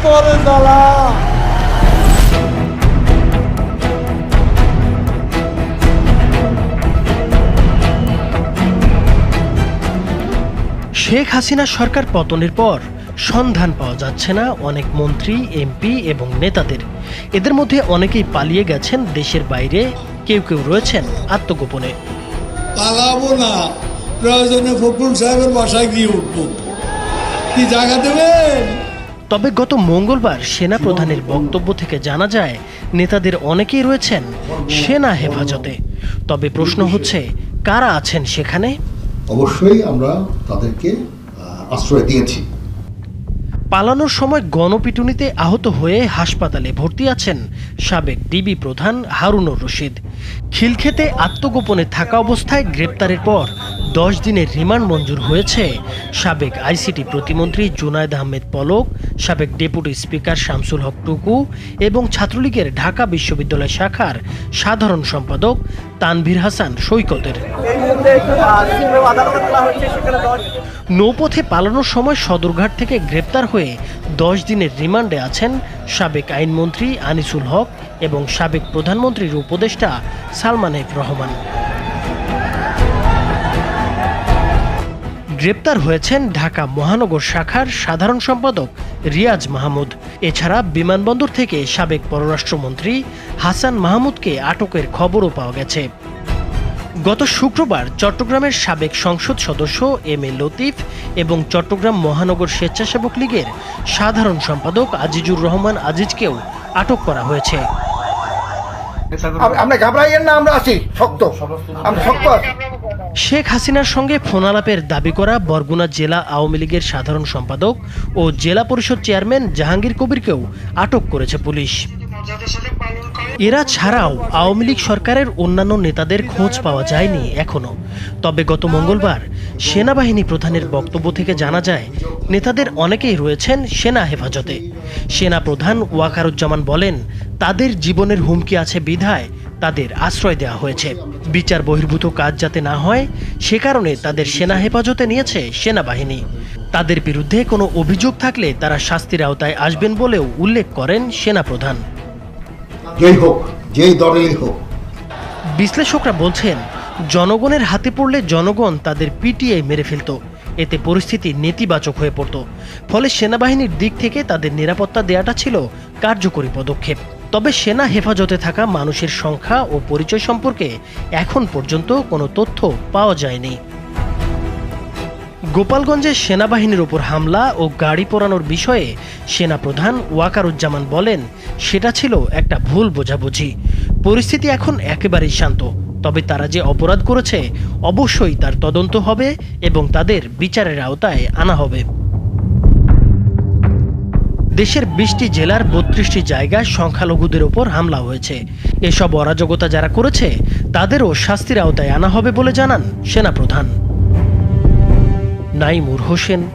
শেখ হাসিনা সরকার পতনের পর সন্ধান পাওয়া যাচ্ছে না অনেক মন্ত্রী এমপি এবং নেতাদের। এদের মধ্যে অনেকেই পালিয়ে গেছেন দেশের বাইরে কেউ কেউ রয়েছেন আত্মগোপনে। পালাবো না। প্রয়োজনে ফখরুল সাহেবের বাসায় গিয়ে উঠবো। কি জায়গা দেবেন? তবে গত মঙ্গলবার সেনা প্রধানের বক্তব্য থেকে জানা যায় নেতাদের অনেকেই রয়েছেন সেনা হেফাজতে। তবে প্রশ্ন হচ্ছে কারা আছেন সেখানে? অবশ্যই আমরা তাদেরকে আশ্রয় দিয়েছি। পালানোর সময় গণপিটুনিতে আহত হয়ে হাসপাতালে ভর্তি আছেন সাবেক ডিবি প্রধান হারুনুর রশিদ। খিলক্ষেতে আত্মগোপনে থাকা অবস্থায় গ্রেপ্তারের পর দশ দিনের রিমান্ড মঞ্জুর হয়েছে। সাবেক আইসিটি প্রতিমন্ত্রী জুনায়দ আহমেদ পলক, সাবেক ডেপুটি স্পিকার শামসুল হক টুকু এবং ছাত্রলীগের ঢাকা বিশ্ববিদ্যালয় শাখার সাধারণ সম্পাদক তানভীর হাসান সৈকতের। নৌপথে পালানোর সময় সদরঘাট থেকে গ্রেপ্তার হয়ে দশ দিনের রিমান্ডে আছেন সাবেক আইনমন্ত্রী আনিসুল হক এবং সাবেক প্রধানমন্ত্রীর উপদেষ্টা সালমান এফ রহমান। গ্রেপ্তার হয়েছেন ঢাকা মহানগর শাখার সাধারণ সম্পাদক রিয়াজ মাহমুদ। এছাড়া বিমানবন্দর থেকে সাবেক পররাষ্ট্রমন্ত্রী হাসান মাহমুদকে আটকের খবরও পাওয়া গেছে। গত শুক্রবার চট্টগ্রামের সাবেক সংসদ সদস্য এম এ লতিফ এবং চট্টগ্রাম মহানগর স্বেচ্ছাসেবক লীগের সাধারণ সম্পাদক আজিজুর রহমান আজিজকেও আটক করা হয়েছে। আপনি ঘাবড়াইয়েন না, আমরা আছি, শক্ত। আমরা শক্ত আছি। শেখ হাসিনার সঙ্গে ফোনালাপের দাবি করা বরগুনা জেলা আওয়ামী লীগের সাধারণ সম্পাদক ও জেলা পরিষদ চেয়ারম্যান জাহাঙ্গীর কবিরকেও আটক করেছে পুলিশ। এরা ছাড়াও আওয়ামী লীগ সরকারের অন্যান্য নেতাদের খোঁজ পাওয়া যায়নি এখনও। তবে গত মঙ্গলবার সেনাবাহিনী প্রধানের বক্তব্য থেকে জানা যায়, নেতাদের অনেকেই রয়েছেন সেনা হেফাজতে। সেনা প্রধান ওয়াকারুজ্জামান বলেন, তাদের জীবনের হুমকি আছে বিধায় তাদের আশ্রয় দেওয়া হয়েছে। বিচার বহির্ভূত কাজ যাতে না হয় সে কারণে তাদের সেনা হেফাজতে নিয়েছে সেনাবাহিনী। তাদের বিরুদ্ধে কোনো অভিযোগ থাকলে তারা শাস্তির আওতায় আসবেন বলেও উল্লেখ করেন সেনাপ্রধান। যেই হোক যেই দলেরই হোক। বিশ্লেষকরা বলছেন জনগণের হাতে পড়লে জনগণ তাদের পিটিয়ে মেরে ফেলত। এতে পরিস্থিতি নেতিবাচক হয়ে পড়ত। ফলে সেনাবাহিনীর দিক থেকে তাদের নিরাপত্তা দেওয়াটা ছিল কার্যকরী পদক্ষেপ। তবে সেনা হেফাজতে থাকা মানুষের সংখ্যা ও পরিচয় সম্পর্কে এখন পর্যন্ত কোনো তথ্য পাওয়া যায়নি। গোপালগঞ্জে সেনাবাহিনীর ওপর হামলা ও গাড়ি পোড়ানোর বিষয়ে সেনাপ্রধান ওয়াকারুজ্জামান বলেন, সেটা ছিল একটা ভুল বোঝাবুঝি। পরিস্থিতি এখন একেবারেই শান্ত, তবে তারা যে অপরাধ করেছে, অবশ্যই তার তদন্ত হবে এবং তাদের বিচারের আওতায় আনা হবে। দেশের বিশটি জেলার বত্রিশটি জায়গায় সংখ্যালঘুদের ওপর হামলা হয়েছে। এসব অরাজকতা যারা করেছে, তাদেরও শাস্তির আওতায় আনা হবে বলে জানান সেনাপ্রধান। নাইমুর হোসেন